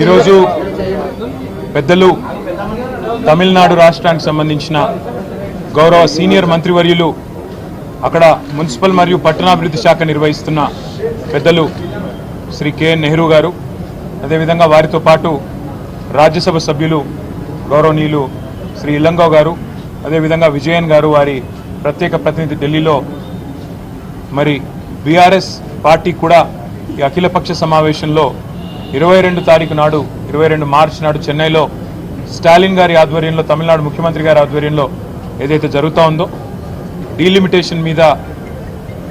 ఈరోజు పెద్దలు తమిళనాడు రాష్ట్రానికి సంబంధించిన గౌరవ సీనియర్ మంత్రివర్యులు అక్కడ మున్సిపల్ మరియు పట్టణాభివృద్ధి శాఖ నిర్వహిస్తున్న పెద్దలు శ్రీ కెఎన్ నెహ్రూ గారు అదేవిధంగా వారితో పాటు రాజ్యసభ సభ్యులు గౌరవనీయులు శ్రీ ఇల్లంగో గారు అదేవిధంగా విజయన్ గారు వారి ప్రత్యేక ప్రతినిధి ఢిల్లీలో. మరి బీఆర్ఎస్ పార్టీ కూడా ఈ అఖిలపక్ష సమావేశంలో ఇరవై రెండు తారీఖు నాడు ఇరవై రెండు మార్చి నాడు చెన్నైలో స్టాలిన్ గారి ఆధ్వర్యంలో తమిళనాడు ముఖ్యమంత్రి గారి ఆధ్వర్యంలో ఏదైతే జరుగుతూ ఉందో డీలిమిటేషన్ మీద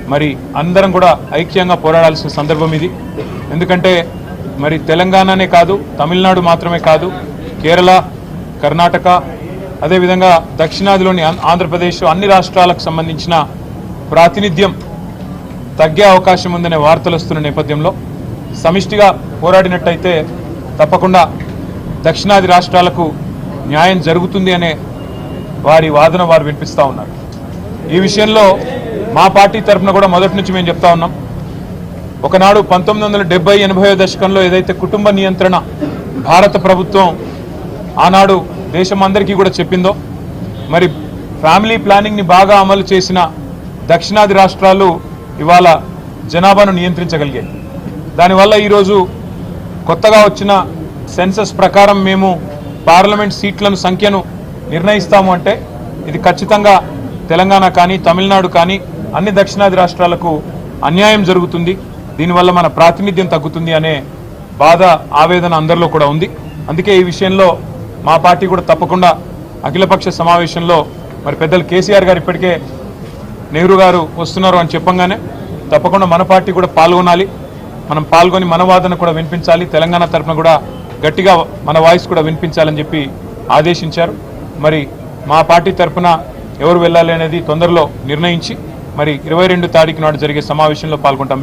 మరి అందరం కూడా ఐక్యంగా పోరాడాల్సిన సందర్భం ఇది. ఎందుకంటే మరి తెలంగాణనే కాదు తమిళనాడు మాత్రమే కాదు కేరళ కర్ణాటక అదేవిధంగా దక్షిణాదిలోని ఆంధ్రప్రదేశ్ అన్ని రాష్ట్రాలకు సంబంధించిన ప్రాతినిధ్యం తగ్గే అవకాశం ఉందనే వార్తలు వస్తున్న నేపథ్యంలో సమిష్టిగా పోరాడినట్టయితే తప్పకుండా దక్షిణాది రాష్ట్రాలకు న్యాయం జరుగుతుంది అనే వారి వాదన వారు వినిపిస్తూ ఉన్నారు. ఈ విషయంలో మా పార్టీ తరఫున కూడా మొదటి నుంచి మేము చెప్తా ఉన్నాం. ఒకనాడు పంతొమ్మిది వందల డెబ్బై ఎనభై దశకంలో ఏదైతే కుటుంబ నియంత్రణ భారత ప్రభుత్వం ఆనాడు దేశమందరికీ కూడా చెప్పిందో మరి ఫ్యామిలీ ప్లానింగ్ని బాగా అమలు చేసిన దక్షిణాది రాష్ట్రాలు ఇవాళ జనాభాను నియంత్రించగలిగాయి. దానివల్ల ఈరోజు కొత్తగా వచ్చిన సెన్సస్ ప్రకారం మేము పార్లమెంట్ సీట్లను సంఖ్యను నిర్ణయిస్తాము అంటే ఇది ఖచ్చితంగా తెలంగాణ కానీ తమిళనాడు కానీ అన్ని దక్షిణాది రాష్ట్రాలకు అన్యాయం జరుగుతుంది. దీనివల్ల మన ప్రాతినిధ్యం తగ్గుతుంది అనే బాధ ఆవేదన అందరిలో కూడా ఉంది. అందుకే ఈ విషయంలో మా పార్టీ కూడా తప్పకుండా అఖిలపక్ష సమావేశంలో మరి పెద్దలు కేసీఆర్ గారు ఇప్పటికే నెహ్రూ గారు వస్తున్నారు అని చెప్పంగానే తప్పకుండా మన పార్టీ కూడా పాల్గొనాలి. మనం పాల్గొని మన వాదన కూడా వినిపించాలి. తెలంగాణ తరఫున కూడా గట్టిగా మన వాయిస్ కూడా వినిపించాలని చెప్పి ఆదేశించారు. మరి మా పార్టీ తరఫున ఎవరు వెళ్ళాలి అనేది తొందరలో నిర్ణయించి మరి ఇరవై రెండు తారీఖు నాడు జరిగే సమావేశంలో పాల్గొంటాం.